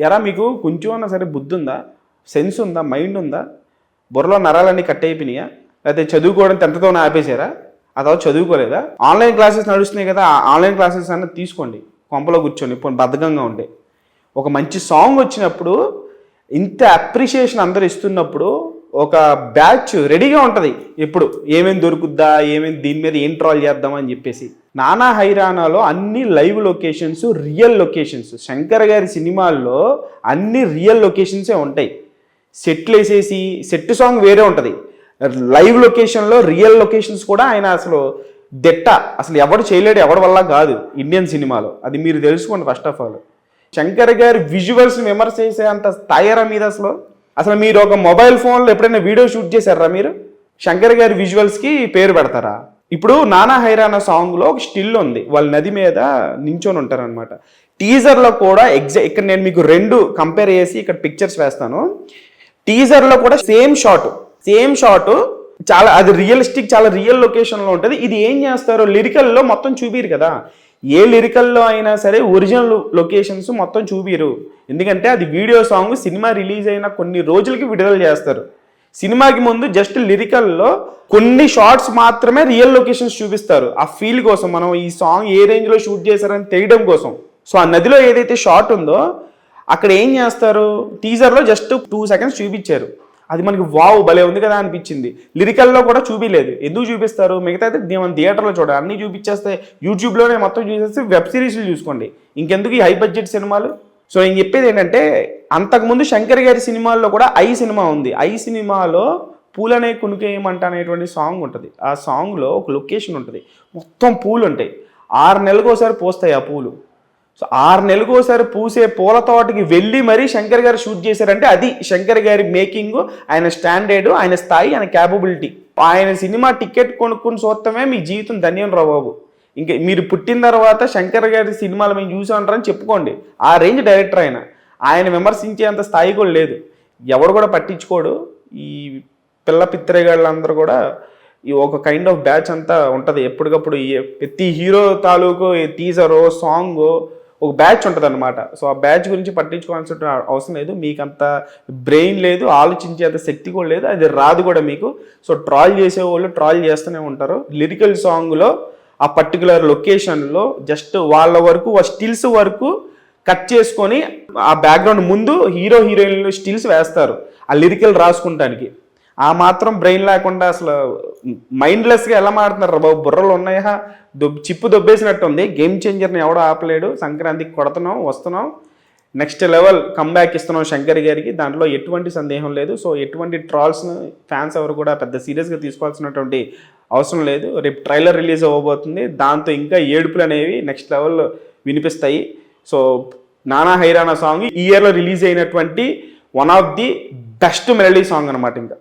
ఎరా మీకు కొంచెం అన్నా సరే బుద్ధి ఉందా? సెన్స్ ఉందా? మైండ్ ఉందా? బుర్రలో నరాలన్నీ కట్ అయిపోయినాయా? లేకపోతే చదువుకోవడం టెన్త్తోనే ఆపేసారా అదో చదువుకోలేదా? ఆన్లైన్ క్లాసెస్ నడుస్తున్నాయి కదా ఆన్లైన్ క్లాసెస్ అన్న తీసుకోండి. కొంపలో కూర్చోండి ఇప్పుడు బద్ధకంగా ఉండే. ఒక మంచి సాంగ్ వచ్చినప్పుడు ఇంత అప్రిషియేషన్ అందరు ఇస్తున్నప్పుడు ఒక బ్యాచ్ రెడీగా ఉంటుంది. ఇప్పుడు ఏమేమి దొరుకుద్దా ఏమేమి దీని మీద ఏం ట్రాల్ చేద్దామని చెప్పేసి. నానా హైరానాలో అన్ని live locations real locations. Shankar గారి సినిమాల్లో అన్ని రియల్ లొకేషన్సే ఉంటాయి. సెట్లు వేసేసి సెట్ సాంగ్ వేరే ఉంటుంది. లైవ్ లొకేషన్లో రియల్ లొకేషన్స్ కూడా ఆయన అసలు దెట్ట. అసలు ఎవడు చేయలేడు ఎవడి వల్ల కాదు ఇండియన్ సినిమాలో. అది మీరు తెలుసుకోండి ఫస్ట్ ఆఫ్ ఆల్. శంకర్ గారి విజువల్స్ విమర్శ చేసే అంత స్థాయిరా మీద అసలు అసలు మీరు ఒక మొబైల్ ఫోన్లో ఎప్పుడైనా వీడియో షూట్ చేశారా మీరు? శంకర్ గారి విజువల్స్కి పేరు పెడతారా? ఇప్పుడు నానా హైరానా సాంగ్లో ఒక స్టిల్ ఉంది. వాళ్ళ నది మీద నించొని ఉంటారనమాట టీజర్లో కూడా ఎగ్జా ఇక్కడ నేను మీకు రెండు కంపేర్ చేసి ఇక్కడ పిక్చర్స్ వేస్తాను. టీజర్లో కూడా సేమ్ షాట్ సేమ్ షాట్ చాలా అది రియలిస్టిక్ చాలా రియల్ లొకేషన్లో ఉంటుంది. ఇది ఏం చేస్తారు లిరికల్లో మొత్తం చూపిరు కదా. ఏ లిరికల్లో అయినా సరే ఒరిజినల్ లొకేషన్స్ మొత్తం చూపిరు ఎందుకంటే అది వీడియో సాంగ్ సినిమా రిలీజ్ అయిన కొన్ని రోజులకి విడుదల చేస్తారు. సినిమాకి ముందు జస్ట్ లిరికల్లో కొన్ని షార్ట్స్ మాత్రమే రియల్ లొకేషన్స్ చూపిస్తారు. ఆ ఫీల్ కోసం మనం ఈ సాంగ్ ఏ రేంజ్లో షూట్ చేశారని తెలియడం కోసం. సో ఆ నదిలో ఏదైతే షార్ట్ ఉందో అక్కడ ఏం చేస్తారు? టీజర్లో జస్ట్ టూ సెకండ్స్ చూపించారు. అది మనకి వావ్ భలే ఉంది కదా అనిపించింది. లిరికల్లో కూడా చూపించలేదు ఎందుకు చూపిస్తారు? మిగతా అయితే మనం థియేటర్లో చూడాలి. అన్నీ చూపించేస్తే యూట్యూబ్లోనే మొత్తం చూసేస్తే వెబ్ సిరీస్లు చూసుకోండి. ఇంకెందుకు ఈ హై బడ్జెట్ సినిమాలు? సో నేను చెప్పేది ఏంటంటే అంతకుముందు శంకర్ గారి సినిమాల్లో కూడా ఐ సినిమా ఉంది. ఐ సినిమాలో పూలనే కునుకేయమంట అనేటువంటి సాంగ్ ఉంటుంది. ఆ సాంగ్లో ఒక లొకేషన్ ఉంటుంది. మొత్తం పూలు ఉంటాయి ఆరు నెలలకు ఒకసారి పోస్తాయి ఆ పూలు. సో ఆరు నెలలకు ఒకసారి పూసే పూల తోటకి వెళ్ళి మరీ శంకర్ గారు షూట్ చేశారంటే అది శంకర్ గారి మేకింగ్ ఆయన స్టాండర్డ్ ఆయన స్థాయి ఆయన క్యాపబిలిటీ ఆయన సినిమా టికెట్ కొనుక్కుని చూస్తామే మీ జీవితం ధన్యం రా బాబు. ఇంకా మీరు పుట్టిన తర్వాత శంకర్ గారి సినిమాలు మేము చూసామంటారని చెప్పుకోండి. ఆ రేంజ్ డైరెక్టర్ ఆయన. ఆయన విమర్శించేంత స్థాయి కూడా లేదు. ఎవడు కూడా పట్టించుకోడు. ఈ పిల్ల పిత్రేగాళ్ళందరూ కూడా ఈ ఒక కైండ్ ఆఫ్ బ్యాచ్ అంతా ఉంటుంది. ఎప్పటికప్పుడు ప్రతి హీరో తాలూకు టీజరో సాంగు ఒక బ్యాచ్ ఉంటుంది అనమాట సో ఆ బ్యాచ్ గురించి పట్టించుకోవాల్సిన అవసరం లేదు. మీకు అంత బ్రెయిన్ లేదు ఆలోచించేంత శక్తి కూడా లేదు అది రాదు కూడా మీకు. సో ట్రాల్ చేసే వాళ్ళు ట్రాల్ చేస్తూనే ఉంటారు. లిరికల్ సాంగ్లో ఆ పర్టికులర్ లొకేషన్లో జస్ట్ వాళ్ళ వరకు ఆ స్టిల్స్ వరకు కట్ చేసుకొని ఆ బ్యాక్గ్రౌండ్ ముందు హీరో హీరోయిన్లు స్టిల్స్ వేస్తారు ఆ లిరికల్ రాసుకుంటానికి. ఆ మాత్రం బ్రెయిన్ లేకుండా అసలు మైండ్లెస్గా ఎలా మాడుతున్నారు బాబు? బుర్రలు ఉన్నాయా? దొబ్ చిప్పు దొబ్బేసినట్టు ఉంది గేమ్ చేంజర్ని ఎవడో ఆపలేడు. సంక్రాంతికి కొడుతున్నాం వస్తున్నాం. నెక్స్ట్ లెవెల్ కంబ్యాక్ ఇస్తున్నాం శంకర్ గారికి. దాంట్లో ఎటువంటి సందేహం లేదు. సో ఎటువంటి ట్రాల్స్ను ఫ్యాన్స్ ఎవరు కూడా పెద్ద సీరియస్గా తీసుకోవాల్సినటువంటి అవసరం లేదు. రేపు ట్రైలర్ రిలీజ్ అవ్వబోతుంది. దాంతో ఇంకా ఏడుపులు అనేవి నెక్స్ట్ లెవెల్ వినిపిస్తాయి. సో నానా హైరానా సాంగ్ ఈ ఇయర్లో రిలీజ్ అయినటువంటి one of the best melody song అనమాట ఇంకా.